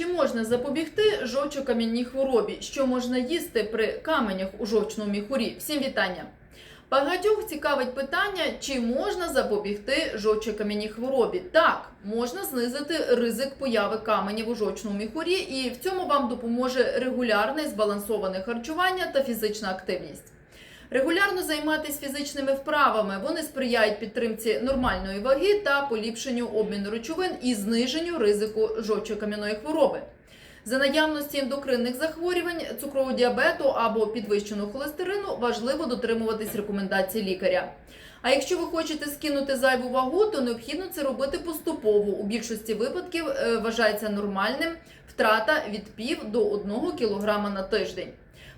Чи можна запобігти жовчокам'яній хворобі? Що можна їсти при каменях у жовчному міхурі? Всім вітання! Багатьох цікавить питання, чи можна запобігти жовчокам'яній хворобі. Так, можна знизити ризик появи каменів у жовчному міхурі, і в цьому вам допоможе регулярне збалансоване харчування та фізична активність. Регулярно займатися фізичними вправами вони сприяють підтримці нормальної ваги та поліпшенню обміну речовин і зниженню ризику жовчокам'яної хвороби. За наявності ендокринних захворювань, цукрового діабету або підвищеного холестерину важливо дотримуватись рекомендацій лікаря. А якщо ви хочете скинути зайву вагу, то необхідно це робити поступово. У більшості випадків е, вважається нормальним втрата від пів до 1 кг на тиждень.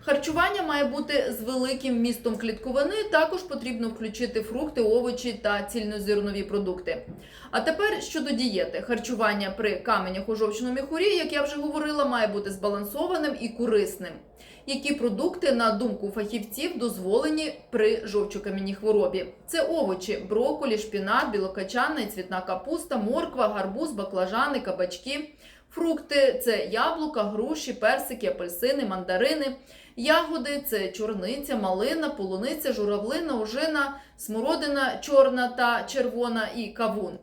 Харчування має бути з великим вмістом клітковини. Також потрібно включити фрукти, овочі та цільнозернові продукти. А тепер щодо дієти, харчування при каменях у жовчному міхурі, як я вже говорила, має бути збалансованим і корисним. Які продукти, на думку фахівців, дозволені при жовчокам'яній хворобі? Це овочі, брокколі, шпінат, білокачана і цвітна капуста, морква, гарбуз, баклажани, кабачки. Фрукти це яблука, груші, персики, апельсини, мандарини. Ягоди це чорниця, малина, полуниця, журавлина, ожина, смородина чорна та червона і кавун.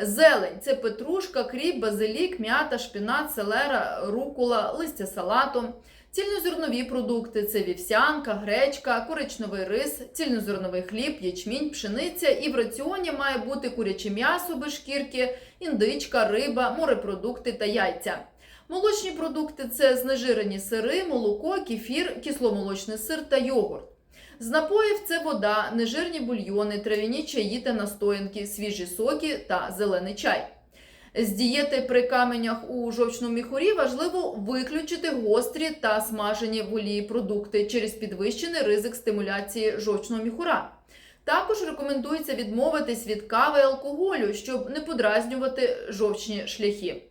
Зелень це петрушка, кріп, базилік, м'ята, шпінат, селера, рукула, листя салату. Цільнозернові продукти це вівсянка, гречка, коричневий рис, цільнозерновий хліб, ячмінь, пшениця. І в раціоні має бути куряче м'ясо без шкірки, індичка, риба, морепродукти та яйця. Молочні продукти це знежирені сири, молоко, кефір, кисломолочний сир та йогурт. З напоїв це вода, нежирні бульйони, трав'яні чаї та настоянки, свіжі соки та зелений чай. З дієти при каменях у жовчному міхурі важливо виключити гострі та смажені в олії продукти через підвищений ризик стимуляції жовчного міхура. Також рекомендується відмовитись від кави і алкоголю, щоб не подразнювати жовчні шляхи.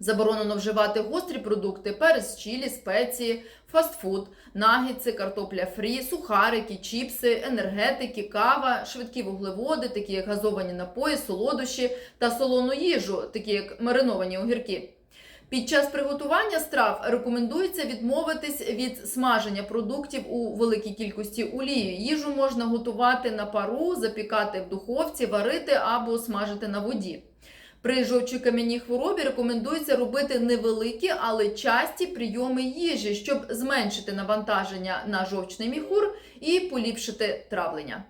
Заборонено вживати гострі продукти, перець чілі, спеції, фастфуд, нагідси, картопля фрі, сухарики, чіпси, енергетики, кава, швидкі вуглеводи, такі як газовані напої, солодощі та солону їжу, такі як мариновані огірки. Під час приготування страв рекомендується відмовитись від смаження продуктів у великій кількості олії. Їжу можна готувати на пару, запікати в духовці, варити або смажити на воді. При жовчокам'яній хворобі рекомендується робити невеликі, але часті прийоми їжі, щоб зменшити навантаження на жовчний міхур і поліпшити травлення.